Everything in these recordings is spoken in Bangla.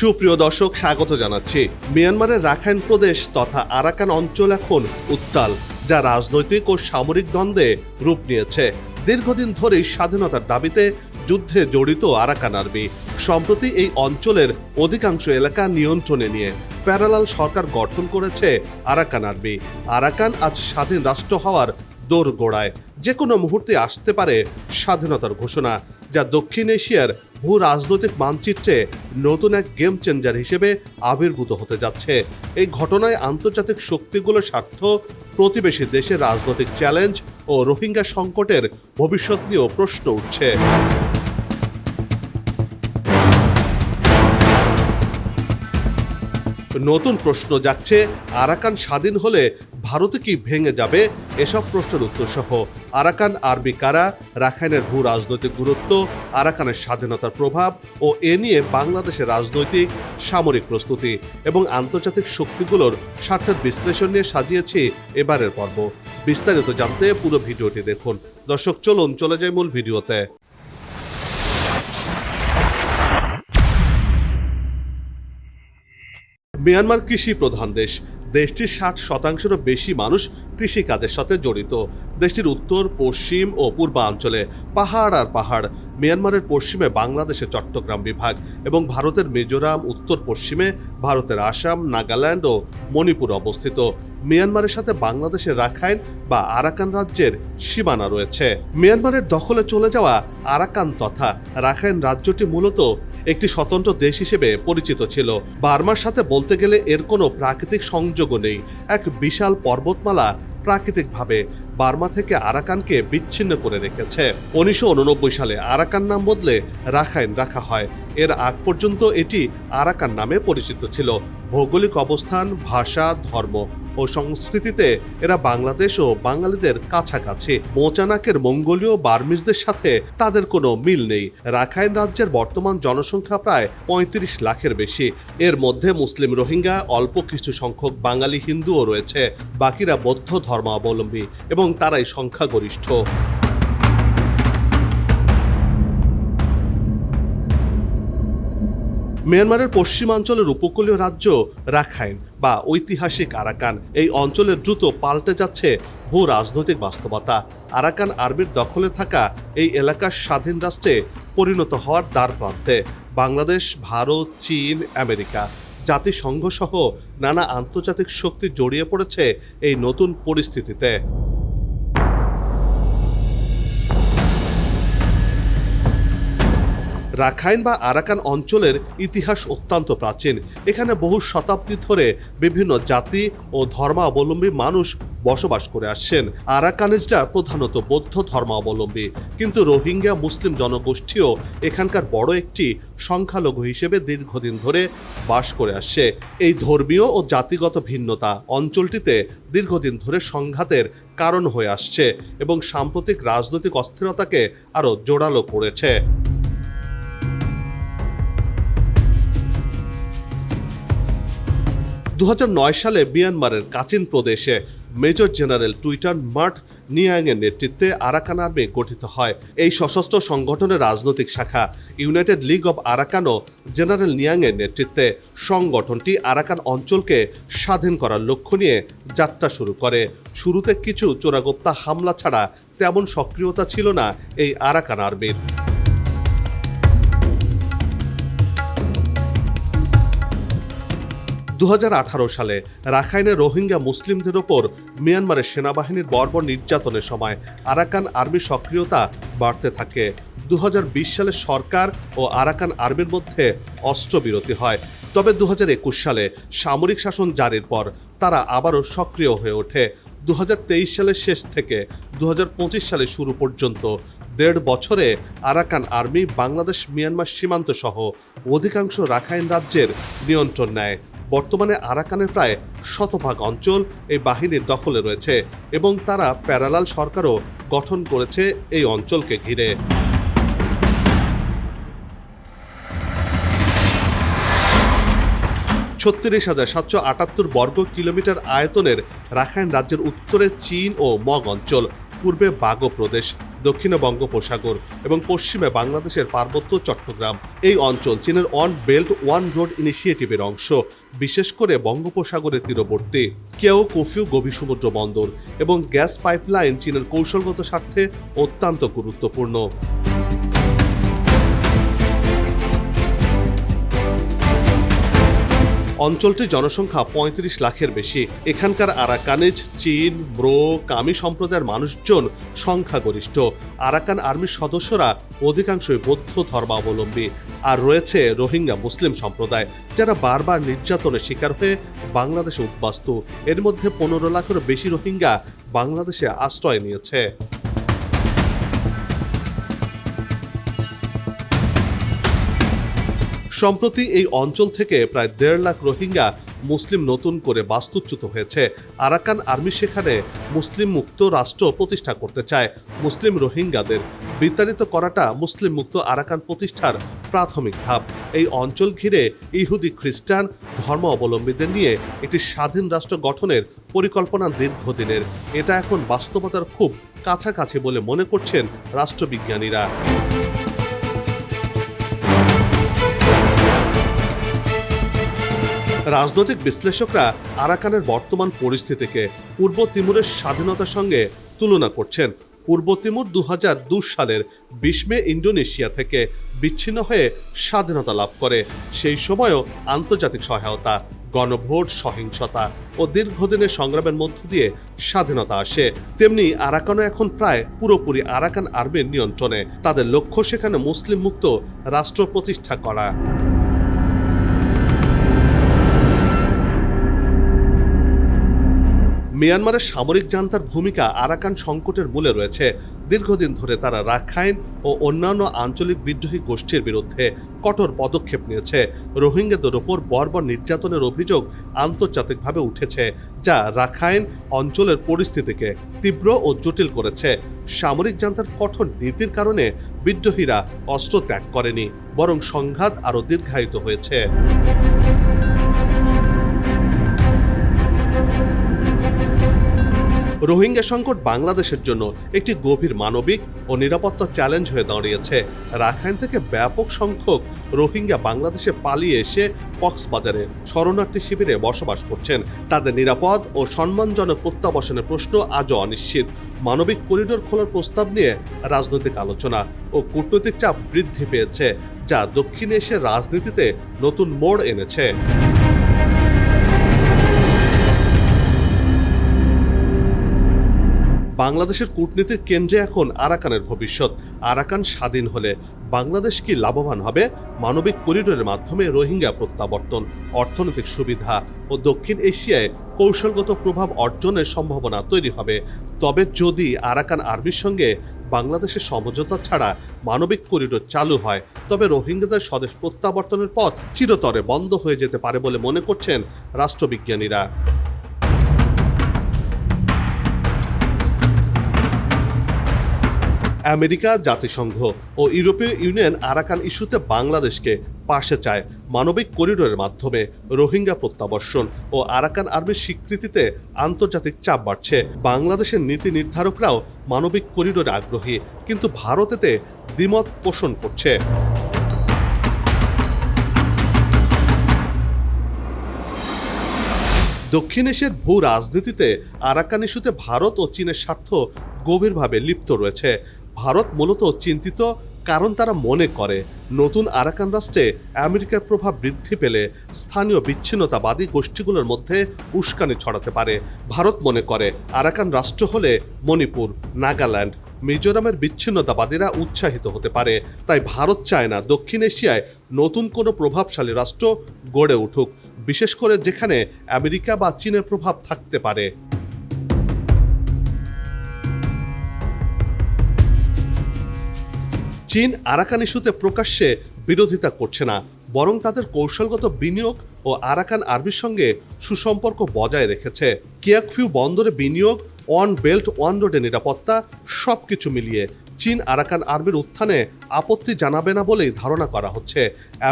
সুপ্রিয় দর্শক, স্বাগত জানাচ্ছি। মিয়ানমারের রাখাইন প্রদেশ তথা আরাকান অঞ্চল এখন উত্তাল, যা রাজনৈতিক ও সামরিক দ্বন্দ্বে রূপ নিয়েছে। দীর্ঘদিন ধরেই স্বাধীনতার দাবিতে যুদ্ধে জড়িত আরাকান আর্মি, সম্প্রতি এই অঞ্চলের অধিকাংশ এলাকা নিয়ন্ত্রণে নিয়ে প্যারালাল সরকার গঠন করেছে আরাকান আর্মি। আরাকান আজ স্বাধীন রাষ্ট্র হওয়ার দৌড় গোড়ায় যে কোনো মুহূর্তে আসতে পারে স্বাধীনতার ঘোষণা, যা দক্ষিণ এশিয়ার ভূ রাজনৈতিক মানচিত্রে নতুন এক গেম চেঞ্জার হিসেবে আবির্ভূত হতে যাচ্ছে। এই ঘটনায় আন্তর্জাতিক শক্তিগুলোর স্বার্থ, প্রতিবেশী দেশের রাজনৈতিক চ্যালেঞ্জ ও রোহিঙ্গা সংকটের ভবিষ্যৎ নিয়েও প্রশ্ন উঠছে। নতুন প্রশ্ন যাচ্ছে, আরাকান স্বাধীন হলে ভারতে কি ভেঙে যাবে এসব প্রশ্নের উত্তর সহ আরাকান আরবি কারা, রাখাইনের ভূ রাজনৈতিক গুরুত্ব, আরাকানের স্বাধীনতার প্রভাব ও এ নিয়ে বাংলাদেশের রাজনৈতিক সামরিক প্রস্তুতি এবং আন্তর্জাতিক শক্তিগুলোর স্বার্থের বিশ্লেষণ নিয়ে সাজিয়েছি এবারের পর্ব। বিস্তারিত জানতে পুরো ভিডিওটি দেখুন। দর্শক, চলুন, চলে যায় মূল ভিডিওতে। মিয়ানমার কৃষি প্রধান দেশ। দেশটির ষাট শতাংশেরও বেশি মানুষ কৃষিকাজের সাথে জড়িত। দেশটির উত্তর, পশ্চিম ও পূর্বাঞ্চলে পাহাড় আর পাহাড়, মিয়ানমারের পশ্চিমে বাংলাদেশের চট্টগ্রাম বিভাগ এবং ভারতের মিজোরাম, উত্তর পশ্চিমে ভারতের আসাম, নাগাল্যান্ড ও মণিপুর অবস্থিত। মিয়ানমারের সাথে বাংলাদেশের রাখাইন বা আরাকান রাজ্যের সীমানা রয়েছে। মিয়ানমারের দখলে চলে যাওয়া আরাকান তথা রাখাইন রাজ্যটি মূলত একটি স্বতন্ত্র দেশ হিসেবে পরিচিত ছিল। বার্মার সাথে বলতে গেলে এর কোনো প্রাকৃতিক সংযোগও নেই। এক বিশাল পর্বতমালা প্রাকৃতিকভাবে বার্মা থেকে আরাকানকে বিচ্ছিন্ন করে রেখেছে। উনিশশো উননব্বই সালে আরাকান নাম বদলে রাখাইন রাখা হয়। এর আগ পর্যন্ত এটি আরাকান নামে পরিচিত ছিল। ভৌগোলিক অবস্থান, ভাষা, ধর্ম ও সংস্কৃতিতে এরা বাংলাদেশ ও বাঙালিদের কাছাকাছি। মোচানাকের মঙ্গোলীয় বার্মিজদের সাথে তাদের কোনো মিল নেই। রাখাইন রাজ্যের বর্তমান জনসংখ্যা প্রায় পঁয়ত্রিশ লাখের বেশি। এর মধ্যে মুসলিম রোহিঙ্গা, অল্প কিছু সংখ্যক বাঙালি হিন্দুও রয়েছে। বাকিরা বৌদ্ধ ধর্মাবলম্বী এবং তারাই সংখ্যাগরিষ্ঠ। মিয়ানমারের পশ্চিমাঞ্চলের উপকূলীয় রাজ্য রাখাইন বা ঐতিহাসিক আরাকান। এই অঞ্চলের দ্রুত পাল্টে যাচ্ছে ভূ রাজনৈতিক বাস্তবতা। আরাকান আর্মির দখলে থাকা এই এলাকার স্বাধীন রাষ্ট্রে পরিণত হওয়ার দ্বার প্রান্তে বাংলাদেশ, ভারত, চীন, আমেরিকা জাতিসংঘ সহ নানা আন্তর্জাতিক শক্তি জড়িয়ে পড়েছে এই নতুন পরিস্থিতিতে। রাখাইন বা আরাকান অঞ্চলের ইতিহাস অত্যন্ত প্রাচীন। এখানে বহু শতাব্দী ধরে বিভিন্ন জাতি ও ধর্মাবলম্বী মানুষ বসবাস করে আসছেন। আরাকানিজরা প্রধানত বৌদ্ধ ধর্মাবলম্বী। কিন্তু রোহিঙ্গা মুসলিম জনগোষ্ঠীও এখানকার বড় একটি সংখ্যালঘু হিসেবে দীর্ঘদিন ধরে বাস করে আসছে। এই ধর্মীয় ও জাতিগত ভিন্নতা অঞ্চলটিতে দীর্ঘদিন ধরে সংঘাতের কারণ হয়ে আসছে এবং সাম্প্রতিক রাজনৈতিক অস্থিরতাকে আরও জোরালো করেছে। দু হাজার নয় সালে মিয়ানমারের কাচিন প্রদেশে মেজর জেনারেল টুইটার মার্ট নিয়াংয়ের নেতৃত্বে আরাকান আর্মি গঠিত হয়। এই সশস্ত্র সংগঠনের রাজনৈতিক শাখা ইউনাইটেড লিগ অব আরাকানও জেনারেল নিয়াংয়ের নেতৃত্বে সংগঠনটি আরাকান অঞ্চলকে স্বাধীন করার লক্ষ্য নিয়ে যাত্রা শুরু করে। শুরুতে কিছু চোরাগোপ্তা হামলা ছাড়া তেমন সক্রিয়তা ছিল না এই আরাকান আর্মির। দু হাজার আঠারো সালে রাখাইনে রোহিঙ্গা মুসলিমদের ওপর মিয়ানমারের সেনাবাহিনীর বর্বর নির্যাতনের সময় আরাকান আর্মির সক্রিয়তা বাড়তে থাকে। দু হাজার বিশ সালে সরকার ও আরাকান আর্মির মধ্যে অস্ত্রবিরতি হয়। তবে দু হাজার একুশ সালে সামরিক শাসন জারির পর তারা আবারও সক্রিয় হয়ে ওঠে। দু হাজার তেইশ সালের শেষ থেকে দু সালের শুরু পর্যন্ত দেড় বছরে আরাকান আর্মি বাংলাদেশ মিয়ানমার সীমান্ত সহ অধিকাংশ রাখাইন রাজ্যের নিয়ন্ত্রণ নেয়। বর্তমানে আরাকানের প্রায় শতভাগ অঞ্চল এই বাহিনীর দখলে রয়েছে এবং তারা প্যারালাল সরকারও গঠন করেছে এই অঞ্চলকে ঘিরে। ছত্রিশ হাজার সাতশো আটাত্তর বর্গ কিলোমিটার আয়তনের রাখাইন রাজ্যের উত্তরে চীন ও মগ অঞ্চল, পূর্বে বাগো প্রদেশ। দক্ষিণে বঙ্গোপসাগর এবং পশ্চিমে বাংলাদেশের পার্বত্য চট্টগ্রাম। এই অঞ্চল চীনের অন বেল্ট, ওয়ান রোড ইনিশিয়েটিভের অংশ, বিশেষ করে বঙ্গোপসাগরের তীরবর্তী। কেউ কফিউ গভীর সমুদ্র বন্দর এবং গ্যাস পাইপলাইন চীনের কৌশলগত স্বার্থে অত্যন্ত গুরুত্বপূর্ণ। অঞ্চলটির জনসংখ্যা পঁয়ত্রিশ লাখের বেশি। এখানকার আরাকানিজ, চীন, ব্রো, কামি সম্প্রদায়ের মানুষজন সংখ্যাগরিষ্ঠ। আরাকান আর্মির সদস্যরা অধিকাংশই বৌদ্ধ ধর্মাবলম্বী আর রয়েছে রোহিঙ্গা মুসলিম সম্প্রদায়, যারা বারবার নির্যাতনের শিকার হয়ে বাংলাদেশে উদ্বাস্তু। এর মধ্যে পনেরো লাখেরও বেশি রোহিঙ্গা বাংলাদেশে আশ্রয় নিয়েছে। সম্প্রতি এই অঞ্চল থেকে প্রায় দেড় লাখ রোহিঙ্গা মুসলিম নতুন করে বাস্তুচ্যুত হয়েছে। আরাকান আর্মি সেখানে মুসলিম মুক্ত রাষ্ট্র প্রতিষ্ঠা করতে চায়। মুসলিম রোহিঙ্গাদের বিতাড়িত করাটা মুসলিম মুক্ত আরাকান প্রতিষ্ঠার প্রাথমিক ধাপ। এই অঞ্চল ঘিরে ইহুদি খ্রিস্টান ধর্ম অবলম্বীদের নিয়ে একটি স্বাধীন রাষ্ট্র গঠনের পরিকল্পনা দীর্ঘদিনের। এটা এখন বাস্তবতার খুব কাছাকাছি বলে মনে করছেন রাষ্ট্রবিজ্ঞানীরা। রাজনৈতিক বিশ্লেষকরা আরাকানের বর্তমান পরিস্থিতিকে পূর্ব তিমুরের স্বাধীনতার সঙ্গে তুলনা করছেন। পূর্ব তিমুর দু সালের বিশ মে ইন্দোনেশিয়া থেকে বিচ্ছিন্ন হয়ে স্বাধীনতা লাভ করে। সেই সময়ও আন্তর্জাতিক সহায়তা, গণভোট, সহিংসতা ও দীর্ঘদিনের সংগ্রামের মধ্য দিয়ে স্বাধীনতা আসে। তেমনি আরাকানও এখন প্রায় পুরোপুরি আরাকান আর্মির নিয়ন্ত্রণে। তাদের লক্ষ্য সেখানে মুসলিম মুক্ত রাষ্ট্র প্রতিষ্ঠা করা। মিয়ানমারের সামরিক জান্তার ভূমিকা আরাকান সংকটের মূলে রয়েছে। দীর্ঘদিন ধরে তারা রাখাইন ও অন্যান্য আঞ্চলিক বিদ্রোহী গোষ্ঠীর বিরুদ্ধে কঠোর পদক্ষেপ নিয়েছে। রোহিঙ্গাদের ওপর বর্বর নির্যাতনের অভিযোগ আন্তর্জাতিকভাবে উঠেছে, যা রাখাইন অঞ্চলের পরিস্থিতিকে তীব্র ও জটিল করেছে। সামরিক জান্তার কঠোর নীতির কারণে বিদ্রোহীরা অস্ত্র ত্যাগ করেনি, বরং সংঘাত আরও দীর্ঘায়িত হয়েছে। রোহিঙ্গা সংকট বাংলাদেশের জন্য একটি গভীর মানবিক ও নিরাপত্তা চ্যালেঞ্জ হয়ে দাঁড়িয়েছে। রাখাইন থেকে ব্যাপক সংখ্যক রোহিঙ্গা বাংলাদেশে পালিয়ে এসে কক্সবাজারে শরণার্থী শিবিরে বসবাস করছেন। তাদের নিরাপদ ও সম্মানজনক প্রত্যাবাসনের প্রশ্ন আজও অনিশ্চিত। মানবিক করিডোর খোলার প্রস্তাব নিয়ে রাজনৈতিক আলোচনা ও কূটনৈতিক চাপ বৃদ্ধি পেয়েছে, যা দক্ষিণ এশিয়ার রাজনীতিতে নতুন মোড় এনেছে। বাংলাদেশের কূটনীতির কেন্দ্রে এখন আরাকানের ভবিষ্যৎ। আরাকান স্বাধীন হলে বাংলাদেশ কি লাভবান হবে? মানবিক করিডোরের মাধ্যমে রোহিঙ্গা প্রত্যাবর্তন, অর্থনৈতিক সুবিধা ও দক্ষিণ এশিয়ায় কৌশলগত প্রভাব অর্জনের সম্ভাবনা তৈরি হবে। তবে যদি আরাকান আর্মির সঙ্গে বাংলাদেশের সমঝোতা ছাড়া মানবিক করিডোর চালু হয়, তবে রোহিঙ্গাদের স্বদেশ প্রত্যাবর্তনের পথ চিরতরে বন্ধ হয়ে যেতে পারে বলে মনে করছেন রাষ্ট্রবিজ্ঞানীরা। আমেরিকা, জাতিসংঘ ও ইউরোপীয় ইউনিয়ন আরাকান ইস্যুতে বাংলাদেশকে পাশে চায় মানবিক করিডোরের মাধ্যমে রোহিঙ্গা প্রত্যাবর্ষণ ও আরাকান আর্মির স্বীকৃতিতে আন্তর্জাতিক চাপ বাড়ছে। বাংলাদেশের নীতি নির্ধারকরাও মানবিক করিডোরে আগ্রহী, কিন্তু ভারতেতে দ্বিমত পোষণ করছে। দক্ষিণ এশিয়ার ভূ রাজনীতিতে আরাকান ইস্যুতে ভারত ও চীনের স্বার্থ গভীরভাবে লিপ্ত রয়েছে। ভারত মূলত চিন্তিত কারণ তারা মনে করে, নতুন আরাকান রাষ্ট্রে আমেরিকার প্রভাব বৃদ্ধি পেলে স্থানীয় বিচ্ছিন্নতাবাদী গোষ্ঠীগুলোর মধ্যে উস্কানি ছড়াতে পারে। ভারত মনে করে, আরাকান রাষ্ট্র হলে মণিপুর, নাগাল্যান্ড, মিজোরামের বিচ্ছিন্নতাবাদীরা উৎসাহিত হতে পারে। তাই ভারত চায় না দক্ষিণ এশিয়ায় নতুন কোনো প্রভাবশালী রাষ্ট্র গড়ে উঠুক, বিশেষ করে যেখানে আমেরিকা বা চীনের প্রভাব থাকতে পারে। চীন আরাকান ইস্যুতে প্রকাশ্যে বিরোধিতা করছে না, বরং তাদের কৌশলগত বিনিয়োগ ও আরাকান আর্মির সঙ্গে সুসম্পর্ক বজায় রেখেছে। কিয়াকফিউ বন্দরে বিনিয়োগ, ওয়ান বেল্ট, ওয়ান রোডে নিরাপত্তা সব কিছু মিলিয়ে চীন আরাকান আর্মির উত্থানে আপত্তি জানাবে না বলেই ধারণা করা হচ্ছে।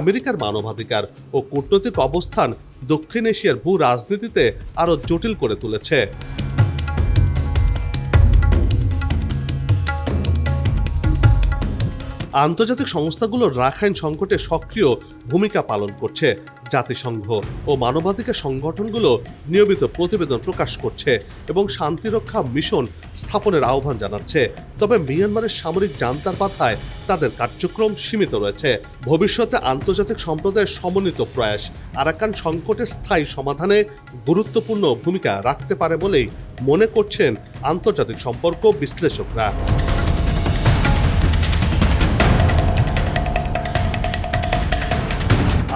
আমেরিকার মানবাধিকার ও কূটনৈতিক অবস্থান দক্ষিণ এশিয়ার ভূ রাজনীতিতে আরও জটিল করে তুলেছে। আন্তর্জাতিক সংস্থাগুলো রাখাইন সংকটে সক্রিয় ভূমিকা পালন করছে জাতিসংঘ ও মানবাধিকার সংগঠনগুলো নিয়মিত প্রতিবেদন প্রকাশ করছে এবং শান্তিরক্ষা মিশন স্থাপনের আহ্বান জানাচ্ছে। তবে মিয়ানমারের সামরিক জান্তার বাধায় তাদের কার্যক্রম সীমিত রয়েছে। ভবিষ্যতে আন্তর্জাতিক সম্প্রদায়ের সমন্বিত প্রয়াস আরাকান সংকটের স্থায়ী সমাধানে গুরুত্বপূর্ণ ভূমিকা রাখতে পারে বলেই মনে করছেন আন্তর্জাতিক সম্পর্ক বিশ্লেষকরা।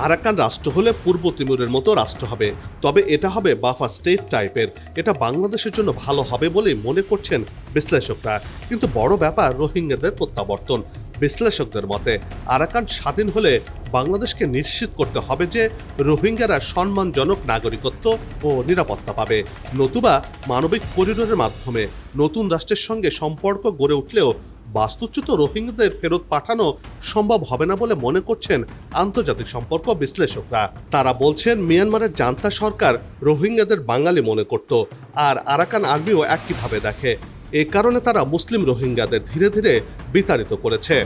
আরাকান রাষ্ট্র হলে পূর্ব তিমুরের মতো রাষ্ট্র হবে। তবে এটা হবে বাফা স্টেট টাইপের। এটা বাংলাদেশের জন্য ভালো হবে বলে মনে করছেন বিশ্লেষকরা। কিন্তু বড় ব্যাপার, রোহিঙ্গাদের প্রত্যাবর্তন। বিশ্লেষকদের মতে, আরাকান স্বাধীন হলে বাংলাদেশকে নিশ্চিত করতে হবে যে রোহিঙ্গারা সম্মানজনক নাগরিকত্ব ও নিরাপত্তা পাবে। নতুবা মানবিক করিডোরের মাধ্যমে নতুন রাষ্ট্রের সঙ্গে সম্পর্ক গড়ে উঠলেও বাস্তুচ্যুত রোহিঙ্গাদের ফেরত পাঠানো সম্ভব হবে না বলে মনে করছেন আন্তর্জাতিক সম্পর্ক বিশ্লেষকরা। তারা বলছেন, মিয়ানমারের জান্তা সরকার রোহিঙ্গাদের বাঙালি মনে করত, আর আরাকান আর্মিও একইভাবে দেখে। এ কারণে তারা মুসলিম রোহিঙ্গাদের ধীরে ধীরে বিতাড়িত করেছে।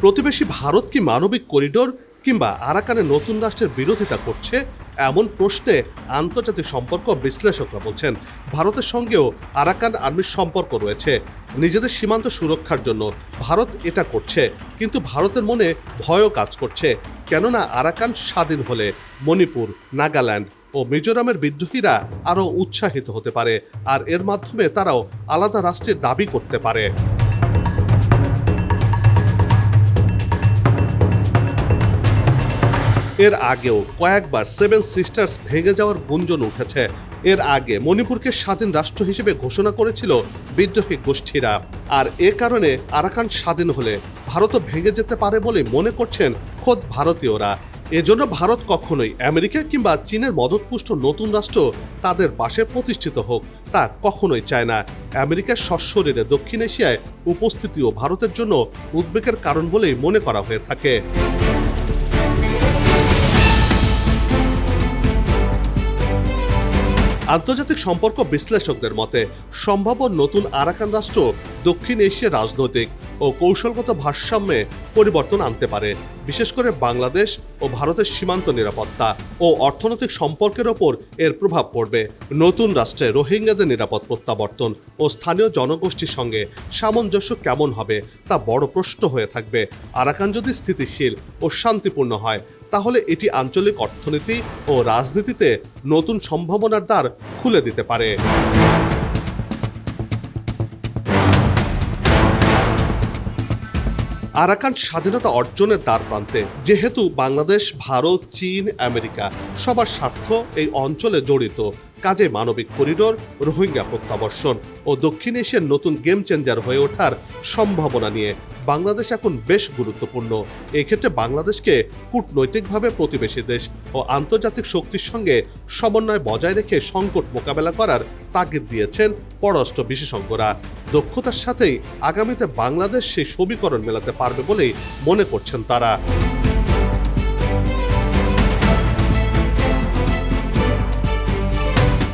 প্রতিবেশী ভারত কি মানবিক করিডোর কিংবা আরাকানের নতুন রাষ্ট্রের বিরোধিতা করছে? এমন প্রশ্নে আন্তর্জাতিক সম্পর্ক বিশ্লেষকরা বলছেন, ভারতের সঙ্গেও আরাকান আর্মির সম্পর্ক রয়েছে। নিজেদের সীমান্ত সুরক্ষার জন্য ভারত এটা করছে, কিন্তু ভারতের মনে ভয়ও কাজ করছে। কেননা আরাকান স্বাধীন হলে মণিপুর, নাগাল্যান্ড ও মিজোরামের বিদ্রোহীরা আরও উৎসাহিত হতে পারে, আর এর মাধ্যমে তারাও আলাদা রাষ্ট্রের দাবি করতে পারে। এর আগেও কয়েকবার সেভেন সিস্টার্স ভেঙে যাওয়ার গুঞ্জন উঠেছে। এর আগে মণিপুরকে স্বাধীন রাষ্ট্র হিসেবে ঘোষণা করেছিল বিদ্রোহী গোষ্ঠীরা। আর এ কারণে আরাকান স্বাধীন হলে ভারতও ভেঙে যেতে পারে বলে মনে করছেন খোদ ভারতীয়রা। এজন্য ভারত কখনোই আমেরিকা কিংবা চীনের মদতপুষ্ট নতুন রাষ্ট্র তাদের পাশে প্রতিষ্ঠিত হোক, তা কখনোই চায় না। আমেরিকার সশরীরে দক্ষিণ এশিয়ায় উপস্থিতিও ভারতের জন্য উদ্বেগের কারণ বলেই মনে করা হয়ে থাকে। আন্তর্জাতিক সম্পর্ক বিশ্লেষকদের মতে সম্ভাব্য নতুন আরাকান রাষ্ট্র দক্ষিণ এশিয়ার রাজনৈতিক ও কৌশলগত ভারসাম্যে পরিবর্তন আনতে পারে, বিশেষ করে বাংলাদেশ ও ভারতের সীমান্ত নিরাপত্তা ও অর্থনৈতিক সম্পর্কের ওপর এর প্রভাব পড়বে। নতুন রাষ্ট্রে রোহিঙ্গাদের নিরাপদ প্রত্যাবর্তন ও স্থানীয় জনগোষ্ঠীর সঙ্গে সামঞ্জস্য কেমন হবে তা বড় প্রশ্ন হয়ে থাকবে। আরাকান যদি স্থিতিশীল ও শান্তিপূর্ণ হয়, তাহলে এটি আঞ্চলিক অর্থনীতি ও রাজনীতিতে নতুন সম্ভাবনার দ্বার খুলে দিতে পারে। আরাকান স্বাধীনতা অর্জনের দ্বার প্রান্তে, যেহেতু বাংলাদেশ, ভারত, চীন, আমেরিকা সবার স্বার্থ এই অঞ্চলে জড়িত কাজে মানবিক করিডোর, রোহিঙ্গা প্রত্যাবর্ষণ ও দক্ষিণ এশিয়ার নতুন গেম চেঞ্জার হয়ে ওঠার সম্ভাবনা নিয়ে বাংলাদেশ এখন বেশ গুরুত্বপূর্ণ। এক্ষেত্রে বাংলাদেশকে কূটনৈতিকভাবে প্রতিবেশী দেশ ও আন্তর্জাতিক শক্তির সঙ্গে সমন্বয় বজায় রেখে সংকট মোকাবেলা করার তাগিদ দিয়েছেন পররাষ্ট্র বিশেষজ্ঞরা। দক্ষতার সাথেই আগামীতে বাংলাদেশ সেই সমীকরণ মেলাতে পারবে বলেই মনে করছেন তারা।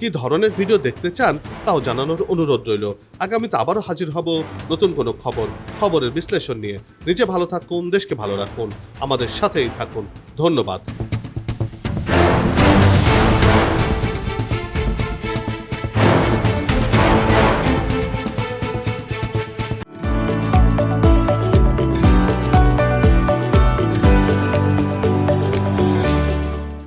কি ধরনের ভিডিও দেখতে চান তাও জানানোর অনুরোধ রইল। আগামীতে আবারও হাজির হব নতুন কোনো খবর, খবরের বিশ্লেষণ নিয়ে। নিজে ভালো থাকুন, দেশকে ভালো রাখুন। আমাদের সাথেই থাকুন। ধন্যবাদ।